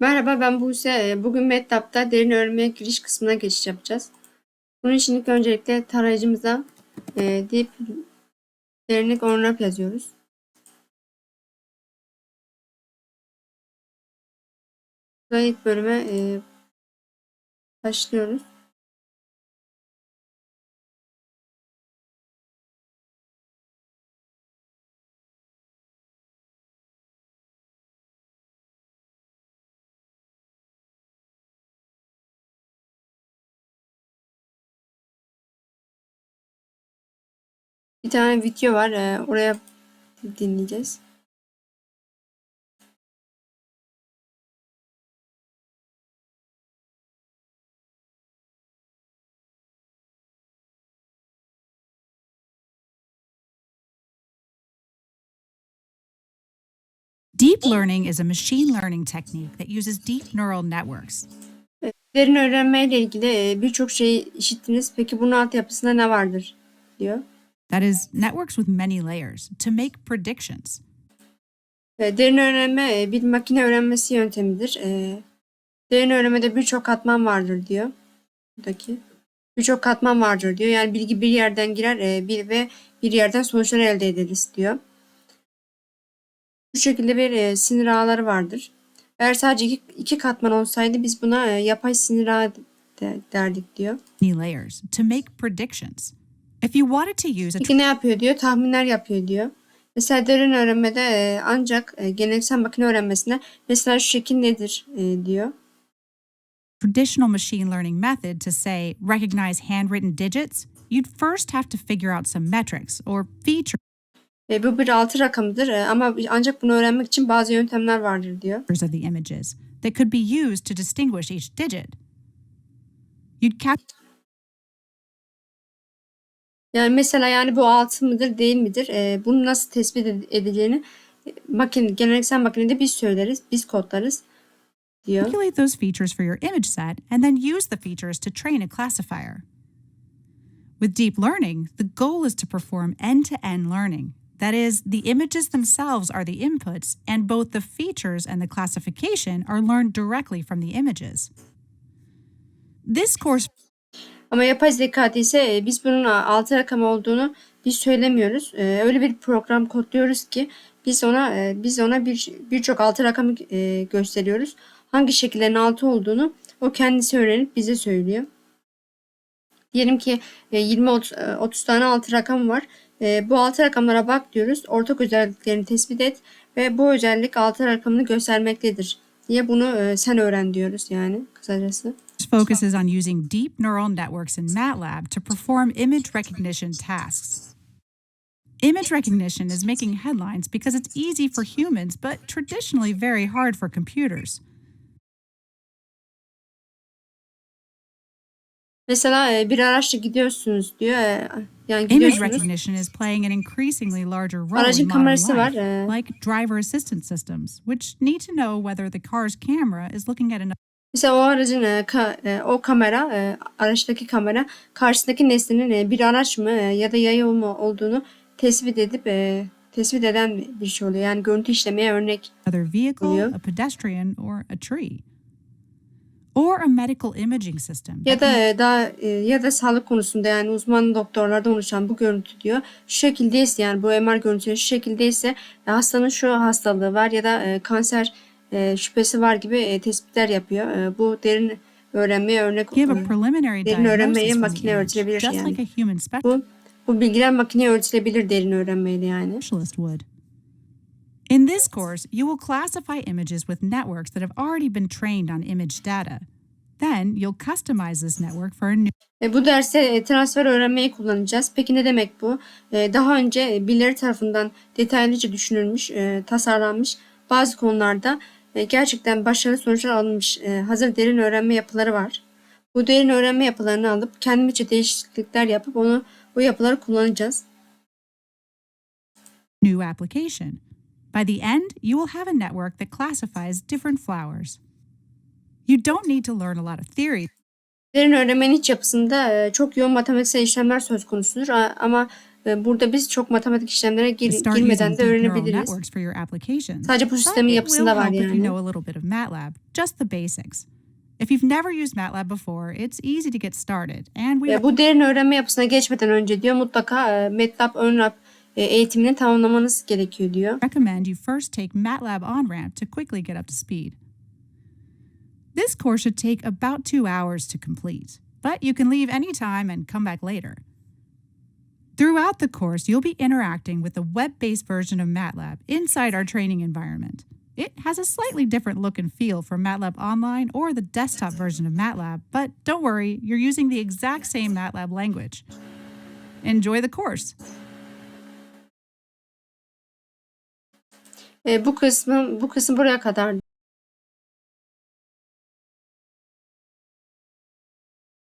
Merhaba ben Buse. Ee, Bugün MATLAB'da derin öğrenmeye giriş kısmına geçiş yapacağız. Bunun için ilk öncelikle tarayıcımıza e, Deep Derinlik OnRap yazıyoruz. Burada ilk bölüme e, başlıyoruz. Bir tane video var. e, Oraya dinleyeceğiz. Deep learning is a machine learning technique that uses deep neural networks. Derin öğrenmeyle ilgili e, birçok şey işittiniz. Peki bunun altyapısında ne vardır? diyor. That is, networks with many layers to make predictions. E, Derin öğrenme e, bir makine öğrenmesi yöntemidir. E, Derin öğrenmede birçok katman vardır diyor. Buradaki. Birçok katman vardır diyor. Yani bilgi bir yerden girer bir ve bir yerden sonuçlar elde ederiz diyor. Bu şekilde bir sinir ağları vardır. Eğer sadece iki, iki katman olsaydı biz buna yapay sinir ağı de- derdik diyor. Many layers to make predictions. If you wanted to use a Peki ne yapıyor diyor? Tahminler yapıyor diyor. Mesela derin öğrenmede e, ancak e, geleneksel makine öğrenmesinde mesela şu şekil nedir e, diyor. traditional machine learning method to say recognize handwritten digits, you'd first have to figure out some metrics or features E, bu bir altı rakamıdır e, ama ancak bunu öğrenmek için bazı yöntemler vardır diyor. of the images that could be used to distinguish each digit. You'd cap Yani mesela yani bu altı mıdır değil midir? E, bunu nasıl tespit ed- edileceğini makine, geleneksel makinede biz söyleriz, biz kodlarız calculate those features for your image set and then use the features to train a classifier. With deep learning, the goal is to perform end to end learning. That is, the images themselves are the inputs, and both the features and the classification are learned directly from the images. This course Ama yapay zekada ise e, biz bunun a- altı rakam olduğunu biz söylemiyoruz. E, öyle bir program kodluyoruz ki biz ona e, biz ona bir birçok altı rakamı gösteriyoruz. Hangi şekillerin altı olduğunu o kendisi öğrenip bize söylüyor. Diyelim ki e, 20 30, e, 30 tane altı rakam var. Bu altı rakamlara bak diyoruz. Ortak özelliklerini tespit et ve bu özellik altı rakamını göstermektedir diye bunu sen öğren diyoruz yani kısacası. Focuses on using deep neural networks in MATLAB to perform image recognition tasks. Image recognition is making headlines because it's easy for humans, but traditionally very hard for computers. Mesela bir araçla gidiyorsunuz diyor. Yani Image recognition is playing an increasingly larger role Aracın in modern kamerası var. life, e, like driver assistance systems, which need to know whether the car's camera is looking at another Mesela o aracın e, ka- e, o kamera, e, araçtaki kamera karşısındaki nesnenin e, bir araç mı e, ya da yaya mı olduğunu tespit edip e, tespit eden bir şey oluyor. Yani görüntü işlemeye örnek. vehicle, Yeah. a pedestrian, or a tree. Or a medical imaging system. Ya da e, daha e, ya da sağlık konusunda yani uzman doktorlardan oluşan bu görüntü diyor. Şu şekildeyse yani bu MR görüntüsü şu şekildeyse e, hastanın şu hastalığı var ya da e, kanser e, şüphesi var gibi e, tespitler yapıyor. E, bu derin öğrenmeye örnek derin the makine ölçülebilir yani. Bu bu bilgiler makineye ölçülebilir derin öğrenmeyle yani. In this course, you will classify images with networks that have already been trained on image data. Then you'll customize this network for a new E, bu derste e, transfer öğrenmeyi kullanacağız. Peki ne demek bu? E, daha önce birileri tarafından detaylıca düşünülmüş, e, tasarlanmış bazı konularda e, gerçekten başarılı sonuçlar alınmış e, hazır derin öğrenme yapıları var. Bu derin öğrenme yapılarını alıp kendimizce değişiklikler yapıp onu bu yapıları kullanacağız. new application. By the end, you will have a network that classifies different flowers. You don't need to learn a lot of theory. Derin öğrenmenin iç yapısında e, çok yoğun matematiksel işlemler söz konusudur ama burada biz çok matematik işlemlere gir- girmeden de öğrenebiliriz. Sadece bu sistemin yapısında var yani. know a little bit of MATLAB, just the basics. If you've never used MATLAB before, it's easy to get started, and we bu derin öğrenme yapısına geçmeden önce diyor mutlaka e, MATLAB ön e, eğitimini tamamlamanız gerekiyor diyor. recommend you first take MATLAB on-ramp to quickly get up to speed. This course should take about two hours to complete, but you can leave anytime and come back later. Throughout the course, you'll be interacting with the web-based version of MATLAB inside our training environment. It has a slightly different look and feel from MATLAB Online or the desktop version of MATLAB, but don't worry, you're using the exact same MATLAB language. Enjoy the course. E, bu kısmı bu kısım buraya kadar